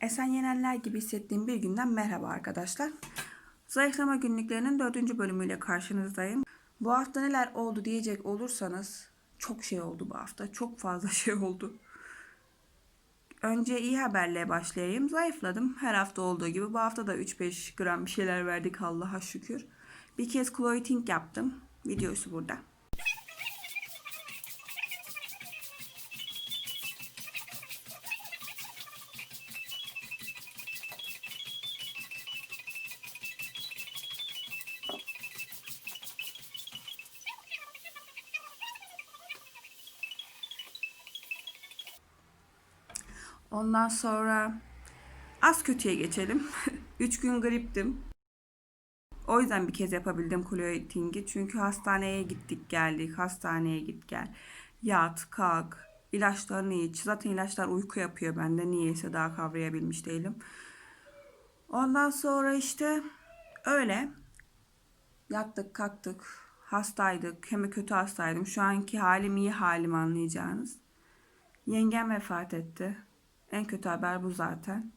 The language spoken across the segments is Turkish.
Esen yenenler gibi hissettiğim bir günden merhaba arkadaşlar. Zayıflama günlüklerinin dördüncü bölümüyle karşınızdayım. Bu hafta neler oldu diyecek olursanız çok şey oldu bu hafta. Çok fazla şey oldu. Önce iyi haberle başlayayım. Zayıfladım. Her hafta olduğu gibi bu hafta da 3-5 gram bir şeyler verdik Allah'a şükür. Bir kez clothing yaptım. Videosu burada. Ondan sonra az kötüye geçelim. 3 gün griptim. O yüzden bir kez yapabildim clothing'i. Çünkü hastaneye gittik geldik. Hastaneye git gel. Yat, kalk. ilaçlarını iç. Zaten ilaçlar uyku yapıyor bende. Niyeyse daha kavrayabilmiş değilim. Ondan sonra işte öyle. Yattık, kalktık. Hastaydık. Hem de kötü hastaydım. Şu anki halim iyi halim anlayacağınız. Yengem vefat etti. En kötü haber bu zaten.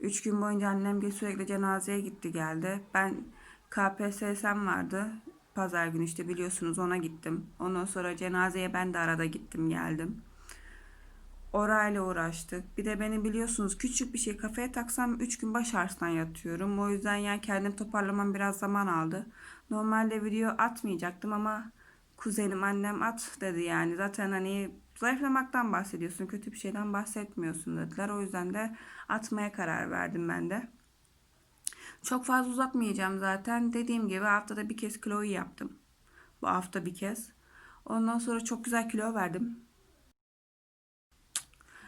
Üç gün boyunca annem sürekli cenazeye gitti geldi. Ben KPSS'm vardı. Pazar günü işte biliyorsunuz ona gittim. Ondan sonra cenazeye ben de arada gittim geldim. Orayla uğraştık. Bir de beni biliyorsunuz küçük bir şey kafaya taksam 3 gün baş ağrısından yatıyorum. O yüzden yani kendim toparlamam biraz zaman aldı. Normalde video atmayacaktım ama kuzenim annem at dedi yani. Zaten hani zayıflamaktan bahsediyorsun kötü bir şeyden bahsetmiyorsun dediler. O yüzden de atmaya karar verdim ben de. Çok fazla uzatmayacağım zaten. Dediğim gibi haftada bir kez kiloyu yaptım. Bu hafta bir kez. Ondan sonra çok güzel kilo verdim.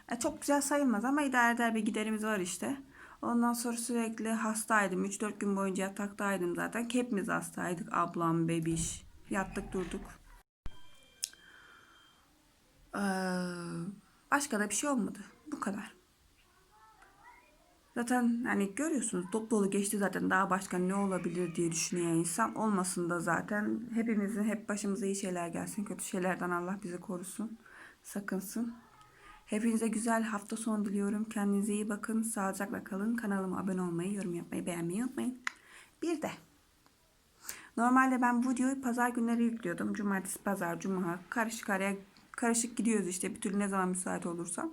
E, çok güzel sayılmaz ama idare eder bir giderimiz var işte. Ondan sonra sürekli hastaydım. 3-4 gün boyunca yataktaydım zaten. Hepimiz hastaydık. Ablam, bebiş. Yattık durduk. Ee, başka da bir şey olmadı. Bu kadar. Zaten hani görüyorsunuz dop dolu geçti zaten daha başka ne olabilir diye düşünüyor insan. Olmasın da zaten hepimizin hep başımıza iyi şeyler gelsin. Kötü şeylerden Allah bizi korusun. Sakınsın. Hepinize güzel hafta sonu diliyorum. Kendinize iyi bakın. Sağlıcakla kalın. Kanalıma abone olmayı, yorum yapmayı, beğenmeyi unutmayın. Bir de normalde ben bu videoyu pazar günleri yüklüyordum. Cumartesi, pazar, cuma karışık araya karışık gidiyoruz işte bir türlü ne zaman müsait olursam.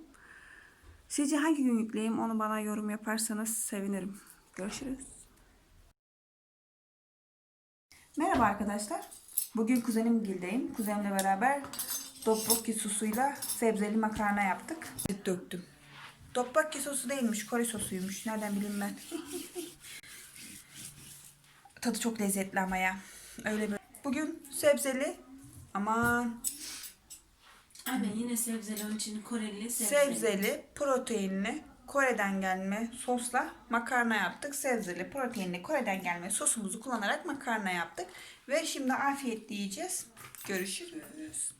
Sizce hangi gün yükleyeyim onu bana yorum yaparsanız sevinirim. Görüşürüz. Merhaba arkadaşlar. Bugün kuzenim Gil'deyim. Kuzenimle beraber tteokbokki sosuyla sebzeli makarna yaptık. Döktüm. Tteokbokki sosu değilmiş, Kore sosuymuş. Nereden bileyim ben. Tadı çok lezzetli ama ya. Öyle böyle. Bugün sebzeli aman Aynen yine sebzeli onun için Koreli sebzeli. sebzeli, proteinli, Kore'den gelme sosla makarna yaptık. Sebzeli, proteinli, Kore'den gelme sosumuzu kullanarak makarna yaptık. Ve şimdi afiyetle yiyeceğiz. Görüşürüz.